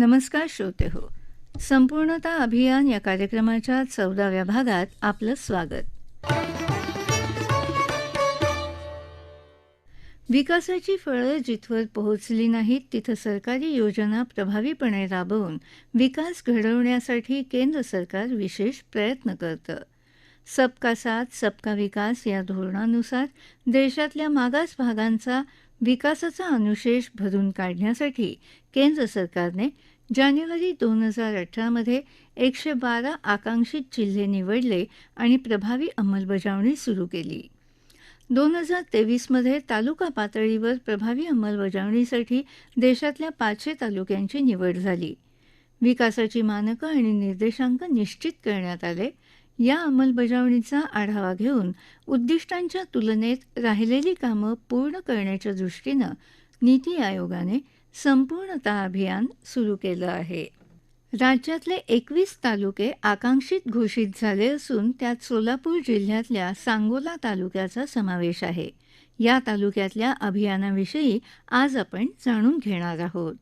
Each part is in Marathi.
नमस्कार श्रोते हो. संपूर्णता अभियान या कार्यक्रमाच्या चौदाव्या भागात आपलं स्वागत. विकासाची फळं जिथवर पोहोचली नाहीत तिथं सरकारी योजना प्रभावीपणे राबवून विकास घडवण्यासाठी केंद्र सरकार विशेष प्रयत्न करतं. सबका साथ सबका विकास या धोरणानुसार देशातल्या मागास भागांचा विकासाचा अनुशेष भरून काढण्यासाठी केंद्र सरकारने जानेवारी दोन हजार अठरामध्ये एकशे बारा आकांक्षित जिल्हे निवडले आणि प्रभावी अंमलबजावणी सुरू केली. दोन हजार तेवीसमध्ये तालुका पातळीवर प्रभावी अंमलबजावणीसाठी देशातल्या पाचशे तालुक्यांची निवड झाली. विकासाची मानकं आणि निर्देशांक निश्चित करण्यात आले. या अंमलबजावणीचा आढावा घेऊन उद्दिष्टांच्या तुलनेत राहिलेली कामं पूर्ण करण्याच्या दृष्टीनं नीती आयोगाने संपूर्णता अभियान सुरू केलं आहे. राज्यातले एकवीस तालुके आकांक्षित घोषित झाले असून त्यात सोलापूर जिल्ह्यातल्या सांगोला तालुक्याचा समावेश आहे. या तालुक्यातल्या अभियानाविषयी आज आपण जाणून घेणार आहोत.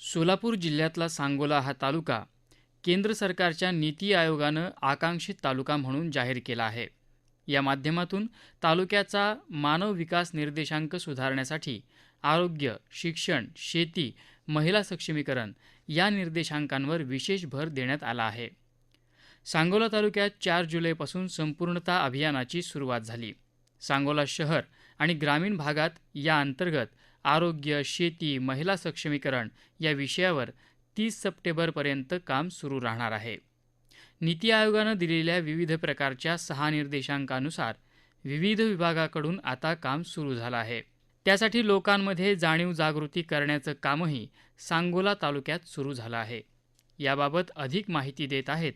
सोलापूर जिल्ह्यातला सांगोला हा तालुका केंद्र सरकारच्या नीती आयोगानं आकांक्षित तालुका म्हणून जाहीर केला आहे. या माध्यमातून तालुक्याचा मानव विकास निर्देशांक सुधारण्यासाठी आरोग्य शिक्षण शेती महिला सक्षमीकरण या निर्देशांकांवर विशेष भर देण्यात आला आहे. सांगोला तालुक्यात चार जुलैपासून संपूर्णता अभियानाची सुरुवात झाली. सांगोला शहर आणि ग्रामीण भागात या अंतर्गत आरोग्य शेती महिला सक्षमीकरण या विषयावर तीस सप्टेंबरपर्यंत काम सुरू राहणार आहे. नीती आयोगानं दिलेल्या विविध प्रकारच्या सहा निर्देशांकानुसार विविध विभागाकडून आता काम सुरू झालं आहे. त्यासाठी लोकांमध्ये जाणीव जागृती करण्याचं कामही सांगोला तालुक्यात सुरू झालं आहे. याबाबत अधिक माहिती देत आहेत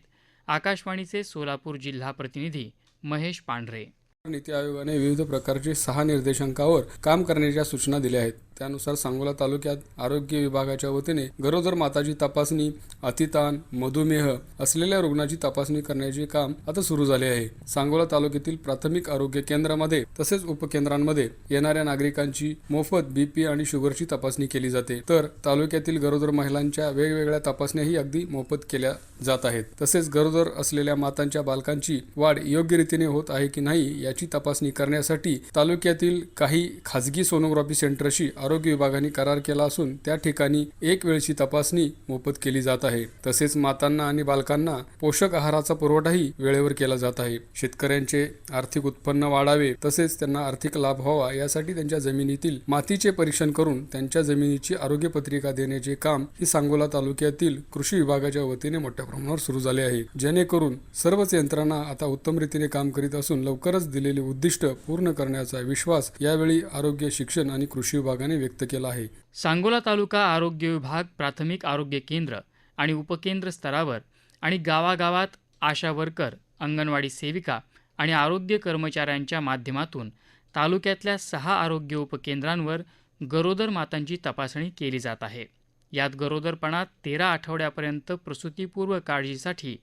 आकाशवाणीचे सोलापूर जिल्हा प्रतिनिधी महेश पांढरे. नीती आयोगाने विविध प्रकारचे सहा निर्देशांकावर काम करण्याच्या सूचना दिल्या आहेत. त्यानुसार सांगोला तालुक्यात आरोग्य विभागाच्या वतीने गरोदर माताची तपासणी अतिताण मधुमेह असलेल्या रुग्णाची तपासणी करण्याचे काम आता सुरू झाले आहे. सांगोला तालुक्यातील प्राथमिक आरोग्य केंद्रामध्ये तसेच उपकेंद्रांमध्ये येणाऱ्या नागरिकांची मोफत बीपी आणि शुगरची तपासणी केली जाते. तर तालुक्यातील गरोदर महिलांच्या वेगवेगळ्या तपासण्याही अगदी मोफत केल्या जात आहेत. तसेच गरोदर असलेल्या मातांच्या बालकांची वाढ योग्य रीतीने होत आहे की नाही याची तपासणी करण्यासाठी तालुक्यातील काही खाजगी सोनोग्राफी सेंटरशी आरोग्य विभागाने करार केला असून त्या ठिकाणी एक वेळची तपासणी मोफत केली जात आहे. तसेच मातांना आणि बालकांना पोषक आहाराचा पुरवठाही वेळेवर केला जात आहे. शेतकऱ्यांचे आर्थिक उत्पन्न वाढावे तसेच त्यांना आर्थिक लाभ व्हावा यासाठी त्यांच्या जमिनीतील मातीचे परीक्षण करून त्यांच्या जमिनीची आरोग्य पत्रिका देण्याचे काम ही सांगोला तालुक्यातील कृषी विभागाच्या वतीने मोठ्या प्रमाणावर सुरू झाले आहे. जेणेकरून सर्वच यंत्रणा आता उत्तम रीतीने काम करीत असून लवकरच दिलेले उद्दिष्ट पूर्ण करण्याचा विश्वास यावेळी आरोग्य शिक्षण आणि कृषी विभागाने व्यक्त केला आहे. सांगोला तालुका आरोग्य विभाग प्राथमिक आरोग्य केंद्र आणि उपकेंद्र स्तरावर आणि गावागावात आशा वर्कर अंगणवाडी सेविका आणि आरोग्य कर्मचाऱ्यांच्या माध्यमातून तालुक्यातल्या सहा आरोग्य उपकेंद्रांवर गरोदर मातांची तपासणी केली जात आहे. यात गरोदरपणात तेरा आठवड्यापर्यंत प्रसूतीपूर्व काळजीसाठी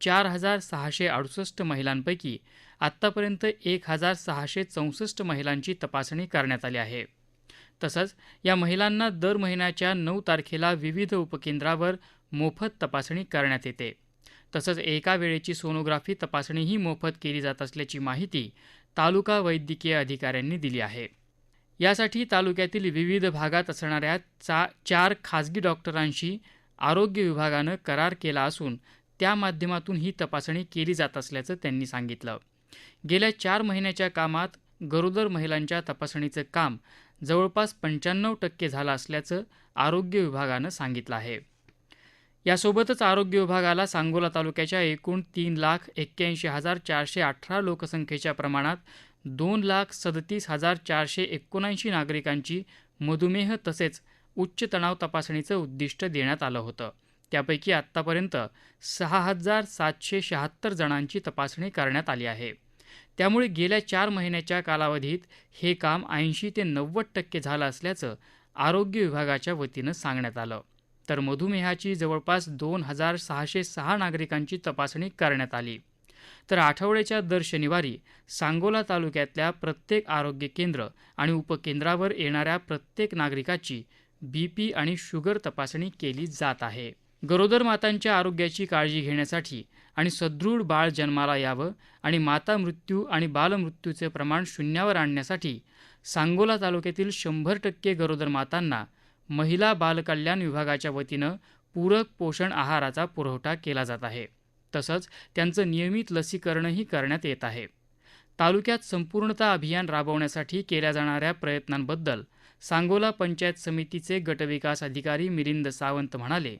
चार हजार सहाशे अडुसष्ट महिलांपैकी आत्तापर्यंत एक हजार सहाशे चौसष्ट महिलांची तपासणी करण्यात आली आहे. तसंच या महिलांना दर महिन्याच्या नऊ तारखेला विविध उपकेंद्रावर मोफत तपासणी करण्यात येते. तसंच एका वेळेची सोनोग्राफी तपासणीही मोफत केली जात असल्याची माहिती तालुका वैद्यकीय अधिकाऱ्यांनी दिली आहे. यासाठी तालुक्यातील विविध भागात असणाऱ्या चा चार खाजगी डॉक्टरांशी आरोग्य विभागानं करार केला असून त्या माध्यमातून ही तपासणी केली जात असल्याचं त्यांनी सांगितलं. गेल्या चार महिन्याच्या कामात गरोदर महिलांच्या तपासणीचं काम जवळपास पंच्याण्णव टक्के झालं असल्याचं आरोग्य विभागानं सांगितलं आहे. यासोबतच आरोग्य विभागाला सांगोला तालुक्याच्या एकूण तीन लाख एक्क्याऐंशी हजार चारशे अठरा लोकसंख्येच्या प्रमाणात दोन लाख सदतीस हजार चारशे एकोणऐंशी नागरिकांची मधुमेह तसेच उच्च तणाव तपासणीचं उद्दिष्ट देण्यात आलं होतं. त्यापैकी आत्तापर्यंत सहा हजार सातशे शहात्तर जणांची तपासणी करण्यात आली आहे. त्यामुळे गेल्या चार महिन्याच्या कालावधीत हे काम ऐंशी ते नव्वद टक्के झालं असल्याचं आरोग्य विभागाच्या वतीनं सांगण्यात आलं. तर मधुमेहाची जवळपास दोन हजार सहाशे सहा नागरिकांची तपासणी करण्यात आली. तर आठवड्याच्या दर शनिवारी सांगोला तालुक्यातल्या प्रत्येक आरोग्य केंद्र आणि उपकेंद्रावर येणाऱ्या प्रत्येक नागरिकाची बी पी आणि शुगर तपासणी केली जात आहे. गरोदर मातांच्या आरोग्याची काळजी घेण्यासाठी आणि सदृढ बाळ जन्माला यावं आणि माता मृत्यू आणि बालमृत्यूचे प्रमाण शून्यावर आणण्यासाठी सांगोला तालुक्यातील शंभर टक्के गरोदर मातांना महिला बालकल्याण विभागाच्या वतीनं पूरक पोषण आहाराचा पुरवठा केला जात आहे. तसंच त्यांचं नियमित लसीकरणही करण्यात येत आहे. तालुक्यात संपूर्णता अभियान राबवण्यासाठी केल्या जाणाऱ्या प्रयत्नांबद्दल सांगोला पंचायत समितीचे गटविकास अधिकारी मिलिंद सावंत म्हणाले.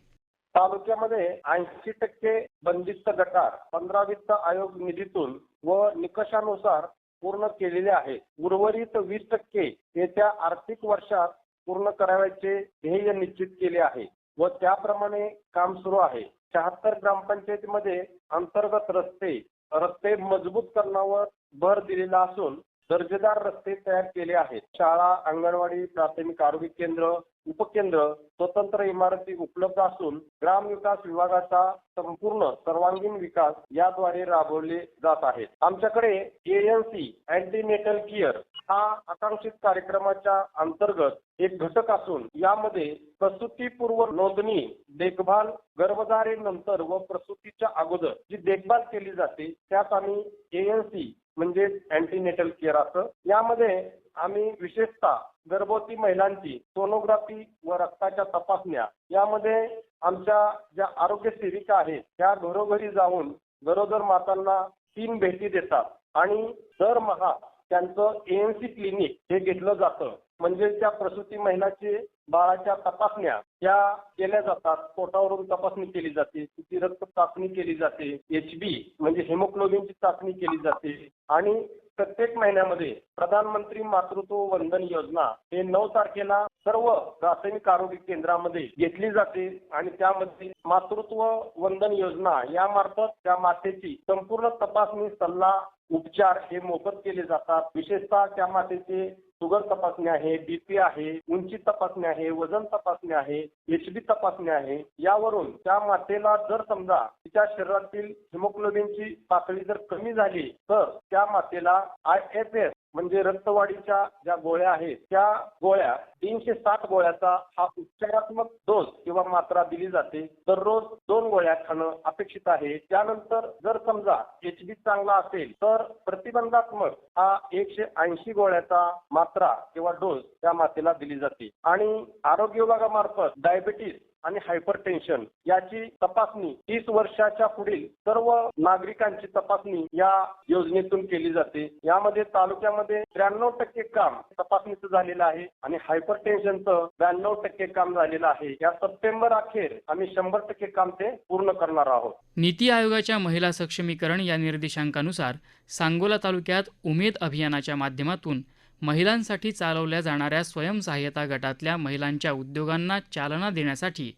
तालुक्यामध्ये ऐंशी टक्के बंदिस्त गटार पंधरा वित्त आयोग निधीतून व निकषानुसार पूर्ण केलेले आहे उर्वरित वीस टक्के येत्या आर्थिक वर्षात पूर्ण करावयाचे ध्येय निश्चित केले आहे व त्याप्रमाणे काम सुरू आहे. शहात्तर ग्रामपंचायतीमध्ये अंतर्गत रस्ते रस्ते मजबूत करण्यावर भर दिलेला असून दर्जेदार रस्ते तयार केले आहेत. शाळा अंगणवाडी प्राथमिक आरोग्य केंद्र उपकेंद्र स्वतंत्र इमारती उपलब्ध असून ग्रामविकास विभागाचा संपूर्ण सर्वांगीण विकास याद्वारे राबवले जात आहेत. आमच्याकडे एएनसी अँटीनेटल केअर हा आकांक्षित कार्यक्रमाच्या अंतर्गत एक घटक असून यामध्ये प्रसूतीपूर्व नोंदणी देखभाल गर्भधारेनंतर व प्रसूतीच्या अगोदर जी देखभाल केली जाते त्यात आम्ही एएनसी म्हणजे अँटीनेटल केअर असं. यामध्ये आम्ही विशेषतः गर्भवती महिलांची सोनोग्राफी व रक्ताच्या तपासण्या यामध्ये आमच्या ज्या आरोग्य सेविका आहेत त्या घरोघरी जाऊन गरोदर मातांना तीन भेटी देतात. आणि दरमहा त्यांचं एएनसी क्लिनिक हे घेतलं जातं. म्हणजे त्या प्रसूती महिलाचे बाळाच्या तपासण्या या केल्या जातात पोटावरून तपासणी केली जाते तिची रक्त चाचणी केली जाते एचबी म्हणजे हेमोग्लोबिनची चाचणी केली जाते आणि प्रत्येक महिन्यामध्ये प्रधानमंत्री मातृत्व वंदन योजना हे नऊ तारखेला सर्व प्राथमिक आरोग्य केंद्रामध्ये घेतली जाते आणि त्यामध्ये मातृत्व वंदन योजना यामार्फत त्या मातेची संपूर्ण तपासणी सल्ला उपचार हे मोफत केले जातात. विशेषतः त्या मातेचे शुगर तपासणी आहे बीपी आहे उंची तपासणी आहे वजन तपासणी आहे एचबी तपासणी आहे. यावरून त्या मातेला जर समजा तिच्या शरीरातील हिमोग्लोबिनची पातळी जर कमी झाली तर त्या मातेला आय एफ एस म्हणजे रक्तवाढीच्या ज्या गोळ्या आहेत त्या गोळ्या तीनशे साठ गोळ्याचा हा उपचारात्मक डोस किंवा मात्रा दिली जाते. दररोज दोन गोळ्या खाणं अपेक्षित आहे. त्यानंतर जर समजा एच बी चांगला असेल तर प्रतिबंधात्मक हा एकशे ऐंशी गोळ्याचा मात्रा किंवा डोस त्या मातेला दिली जाते. आणि आरोग्य विभागामार्फत डायबिटीस आणि हायपर टेन्शन याची तपासणी तीस वर्षाच्या पुढील सर्व नागरिकांची तपासणी या योजनेतून केली जाते. यामध्ये तालुक्यामध्ये त्र्याण्णव टक्के काम तपासणीचं झालेलं आहे आणि हायपर टेन्शनचं ब्याण्णव टक्के काम झालेलं आहे. या सप्टेंबर अखेर आम्ही शंभर टक्के काम ते पूर्ण करणार आहोत. नीती आयोगाच्या महिला सक्षमीकरण या निर्देशांकानुसार सांगोला तालुक्यात उमेद अभियानाच्या माध्यमातून महिलांसाठी चालवल्या जाणाऱ्या स्वयंसहाय्यता गटातल्या महिलांच्या उद्योगांना चालना देण्यासाठी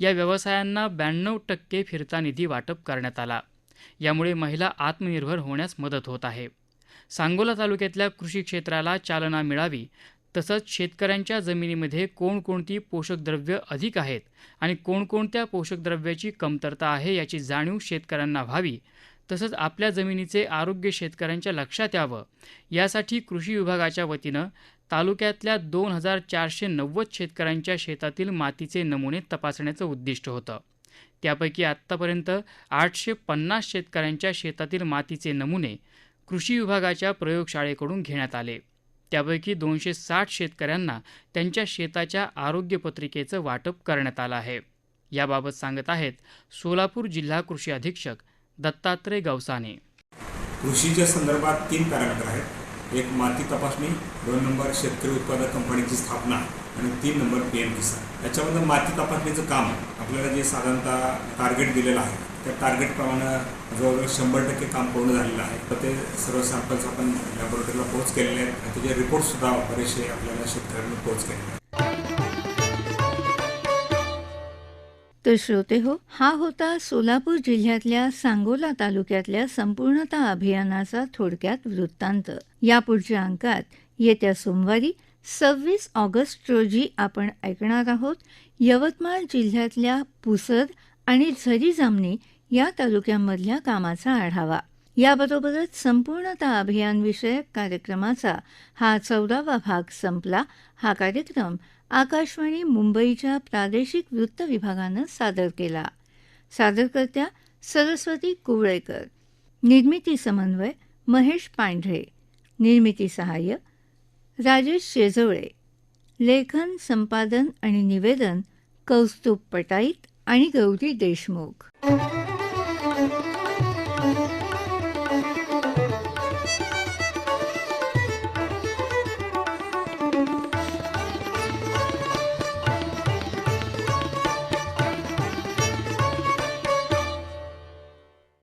या व्यवसायांना ब्याण्णव टक्के फिरता निधी वाटप करण्यात आला. यामुळे महिला आत्मनिर्भर होण्यास मदत होत आहे. सांगोला तालुक्यातल्या कृषी क्षेत्राला चालना मिळावी तसंच शेतकऱ्यांच्या जमिनीमध्ये कोणकोणती पोषकद्रव्य अधिक आहेत आणि कोणकोणत्या पोषकद्रव्याची कमतरता आहे याची जाणीव शेतकऱ्यांना व्हावी तसंच आपल्या जमिनीचे आरोग्य शेतकऱ्यांच्या लक्षात यावं. यासाठी कृषी विभागाच्या वतीनं तालुक्यातल्या दोन हजार चारशे नव्वद शेतकऱ्यांच्या शेतातील मातीचे नमुने तपासण्याचं उद्दिष्ट होतं. त्यापैकी आत्तापर्यंत आठशे पन्नास शेतकऱ्यांच्या शेतातील मातीचे नमुने कृषी विभागाच्या प्रयोगशाळेकडून घेण्यात आले. त्यापैकी दोनशे साठ शेतकऱ्यांना त्यांच्या शेताच्या आरोग्य पत्रिकेचं वाटप करण्यात आलं आहे. याबाबत सांगत आहेत सोलापूर जिल्हा कृषी अधीक्षक दत्तात्रय गवसाने. कृषीच्या संदर्भात तीन पॅरामीटर आहेत. एक माती तपासणी दोन नंबर शेतकरी उत्पादक कंपनीची स्थापना आणि तीन नंबर पी एम किसान. याच्यामध्ये माती तपासणीचं काम आपल्याला जे साधारणतः टार्गेट दिलेलं आहे त्या टार्गेटप्रमाणे जवळजवळ शंभर टक्के काम पूर्ण झालेलं आहे. तर ते सर्व सॅम्पल्स आपण लॅबोरेटरीला पोहोच केलेले आहेत आणि त्याचे रिपोर्टसुद्धा बरेचसे आपल्याला शेतकऱ्यांना पोहोच केलेले आहेत. तर श्रोते हो हा होता सोलापूर जिल्ह्यातल्या सांगोला तालुक्यातल्या संपूर्णता अभियानाचा थोडक्यात वृत्तांत. यापुढच्या अंकात येत्या सोमवारी सव्वीस ऑगस्ट रोजी आपण ऐकणार आहोत यवतमाळ जिल्ह्यातल्या पुसद आणि झरी जामणी या तालुक्यांमधल्या कामाचा आढावा. याबरोबरच संपूर्णता अभियानविषयक कार्यक्रमाचा हा चौदावा भाग संपला. हा कार्यक्रम आकाशवाणी मुंबईच्या प्रादेशिक वृत्त विभागानं सादर केला. सादरकर्त्या सरस्वती कुवळेकर. निर्मिती समन्वय महेश पांढरे. निर्मिती सहाय्य राजेश शेजवळे. लेखन संपादन आणि निवेदन कौस्तुभ पटाईत आणि गौरी देशमुख.